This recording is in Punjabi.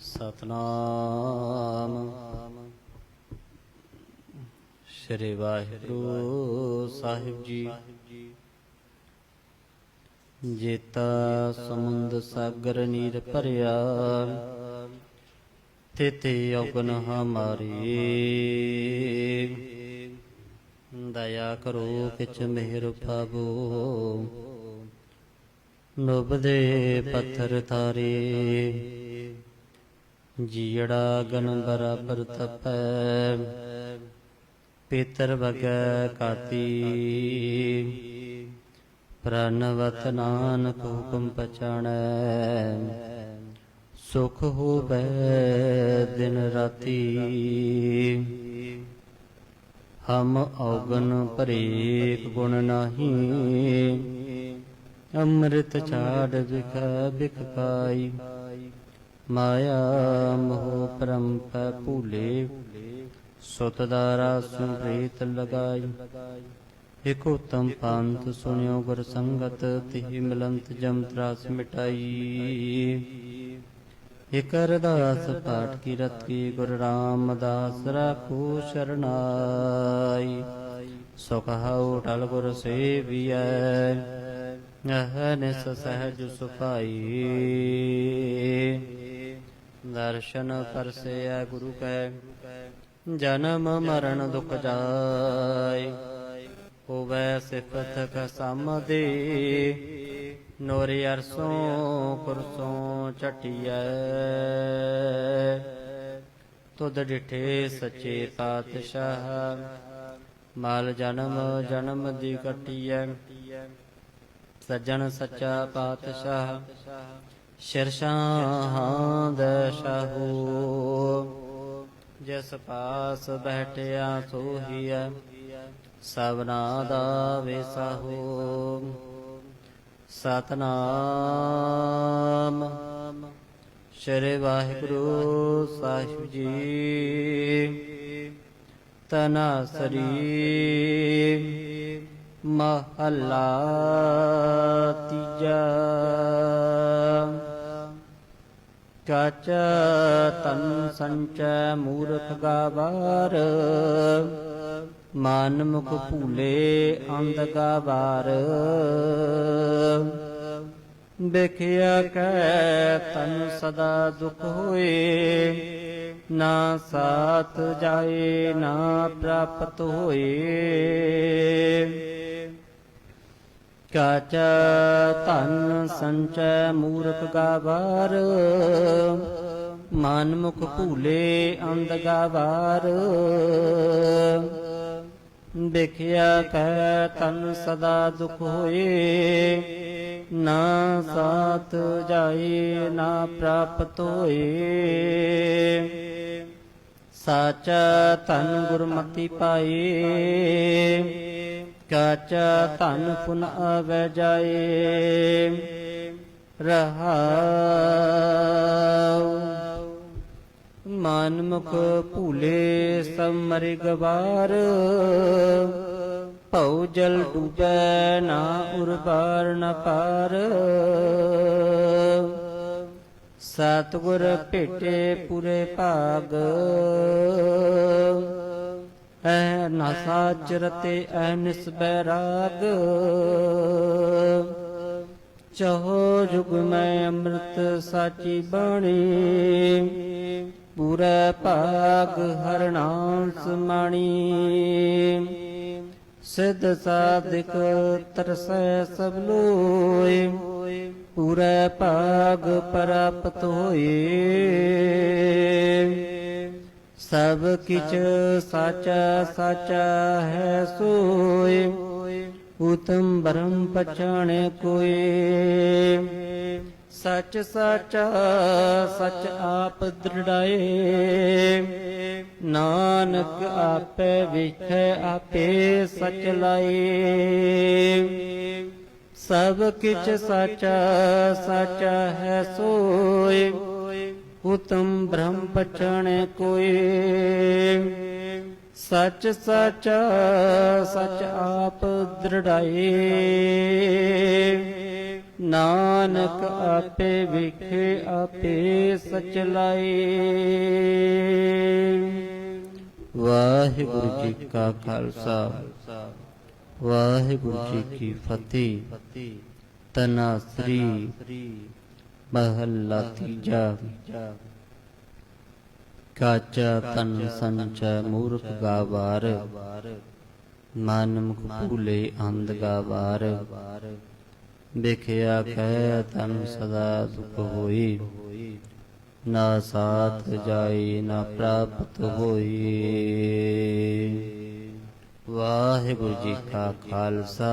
ਸਤਨਾਮ। ਸ੍ਰੀ ਵਾਹਿਗੁਰੂ ਸਾਹਿਬ ਜੀ। ਜੇਤਾ ਸਮੁੰਦ ਸਾਗਰ ਨੀਰ ਭਰਿਆ, ਤਿਤੇ ਔਗਨ ਹਮਾਰੀ। ਦਇਆ ਕਰੋ ਕਿਛ ਮਿਹਰ ਪਾਵੋ ਨੁਬਦੇ ਪੱਥਰ ਤਾਰੇ ਜੀੜਾ ਗਨ ਬਰਾਬਰ ਤਪੈ, ਪੀਤਰ ਬਗੈ ਕਾਤੀ। ਪ੍ਰਣਵਤ ਨਾਨਕ ਹੁਕਮ ਪਛਾਣੈ, ਸੁਖ ਹੋਵੇ ਦਿਨ ਰਾਤੀ। ਹਮ ਔਗਨ ਭਰੇਕ ਗੁਣ ਨਾਹੀ, ਅੰਮ੍ਰਿਤ ਛਾੜ ਵਿਖ ਬਿਖ ਪਾਈ। ਮਾਇਆ ਮੋਹ ਪਰਮ ਭੂਲੇ, ਸੁਤ ਦਾਰਾ ਸੁਪ੍ਰੀਤ ਲਗਾਈ। ਇਕ ਉਤਮ ਪੰਥ ਸੁਣਿਓ ਗੁਰ ਸੰਗਤ, ਤਿਹ ਮਿਲੰਤ ਜਮ ਤਰਾਸ ਮਿਟਾਈ। ਇਕ ਅਰਦਾਸ ਪਾਠ ਕੀ ਰਤ ਕੀ ਗੁਰ ਰਾਮਦਾਸ ਰਾਖੋ ਸ਼ਰਨਾਈ। ਸੁਖ ਹਉ ਟਲ ਗੁਰ ਸੇਵੀਐ ਅਹਨਿਸ ਸਹਿਜ ਸੁਖਾਈ। ਦਰਸ਼ਨ ਪਰਸੇਆ ਗੁਰੂ ਕੈ, ਜਨਮ ਮਰਨ ਦੁਖ ਜਾਏ, ਹੋਵੇ ਸਿਫਤ ਕਸਮ ਦੇ ਨੋਰੇ ਅਰਸੋਂ ਕੁਰਸੋਂ ਚਟਿਐ ਤੁਧ ਡਿਠੇ ਸੱਚੇ ਪਾਤਸ਼ਾਹ, ਮਾਲ ਜਨਮ ਜਨਮ ਦੀ ਕਟਿਐ ਸੱਜਣ ਸੱਚਾ ਪਾਤਸ਼ਾਹ ਸ਼ਿਰਸ਼ਾਹਾਂ ਦੇ ਜਿਸ ਪਾਸ ਬੈਠਿਆ ਸੋਹੀਐ, ਸਭਨਾ ਦਾ ਵੇਸਾਹੂ ਸਤਨਾਮ ਸ਼੍ਰੀ ਵਾਹਿਗੁਰੂ ਸਾਹਿਬ ਜੀ। ਤਨਾ ਤਨਾਸਰੀ ਮਹੱਲਾ ਤੀਜਾ। ਚਾਚ ਤਨ ਸੰਚੈ ਮੂਰਖ ਗਾਵਾਰ ਮਨ ਮੁਖ ਭੂਲੇ ਅੰਧ ਗਾਵਾਰ ਦੇਖਿਆ ਕੈ ਤਨ ਸਦਾ ਦੁਖ ਹੋਏ ਨਾ ਸਾਥ ਜਾਏ ਨਾ ਪ੍ਰਾਪਤ ਹੋਏ ਕਾਚ ਧਨ ਸੰਚੈ ਮੂਰਖ ਗਾਵਾਰ ਮਨ ਮੁਖ ਭੂਲੇ ਅੰਧ ਗਾਵਾਰ। ਦੇਖਿਆ ਕੈ ਤਨ ਸਦਾ ਦੁਖ ਹੋਏ, ਨਾ ਸਾਥ ਜਾਏ, ਨਾ ਪ੍ਰਾਪਤ ਹੋਏ। ਸਾਚਾ ਤਨ ਗੁਰਮਤੀ ਪਾਏ ਕਾਚਾ ਧਨ ਪੁਨ ਆਵੈ ਜਾਏ, ਰਹਾਉ। ਮਨ ਮੁਖ ਭੂਲੇ ਸਭ ਮਰਿ ਗਵਾਰ ਭਉ ਜਲ ਡੂਬੈ ਨਾ ਉਰਬਾਰ ਨ ਪਾਰ। ਸਤਿਗੁਰ ਭੇਟੇ ਪੂਰੇ ਭਾਗ ਨਾ ਸਾਚ ਰਤੇ ਐ ਚਹੋ ਜੁਗ ਮੈਂ ਅੰਮ੍ਰਿਤ ਸਾਚੀ ਬਾਣੀ। ਪੂਰਾ ਭਾਗ ਹਰਨਾਮ ਸਮਾਣੀ ਸਿੱਧ ਸਾਧਿਕ ਤਰਸੈ ਸਭ ਲੋਏ। ਪੂਰਾ ਭਾਗ ਪ੍ਰਾਪਤ ਹੋਏ। ਸਭ ਕਿਛ ਸਚ ਸਚ ਹੈ ਸੋਏ। ਉਤਮ ਬ੍ਰਹਮ ਪਛਾਣੇ ਕੋਏ। ਸਚ ਸਚ ਸਚ ਆਪ ਦ੍ਰਿੜਾਏ। ਨਾਨਕ ਆਪੇ ਵਿਖੇ ਆਪੇ ਸਚ ਲਾਏ। ਸਭ ਕਿਛ ਸਾਚਾ ਸਾਚਾ ਹੈ ਸੋਏ। ਉਤਮ ਬ੍ਰਹਮ ਪਛਾਣੇ ਕੋਏ। ਸੱਚ ਸੱਚ ਸੱਚ ਆਪ ਦ੍ਰਿੜਾਏ। ਨਾਨਕ ਆਪੇ ਵਿਖੇ, ਆਪੇ ਸਚਲਾਈ ਵਾਹਿਗੁਰੂ ਜੀ ਕਾ ਖਾਲਸਾ। ਵਾਹਿਗੁਰੂ ਜੀ ਕੀ ਫਤਿਹ। ਤਨਾ ਸ੍ਰੀ ਮਹੱਲਾ ਤੀਜਾ। ਕਾਚਾ ਤਨ ਸੰਚ ਮੂਰਖ ਗਾਵਾਰ ਮਨ ਮੁਖ ਭੂਲੇ ਅੰਧ ਗਾਵਾਰ। ਦੇਖਿਆ ਕਹਿ ਤਨ ਸਦਾ ਦੁਖ ਹੋਈ, ਨਾ ਸਾਥ ਜਾਈ ਨਾ ਪ੍ਰਾਪਤ ਹੋਈ। ਵਾਹਿਗੁਰੂ ਜੀ ਕਾ ਖਾਲਸਾ।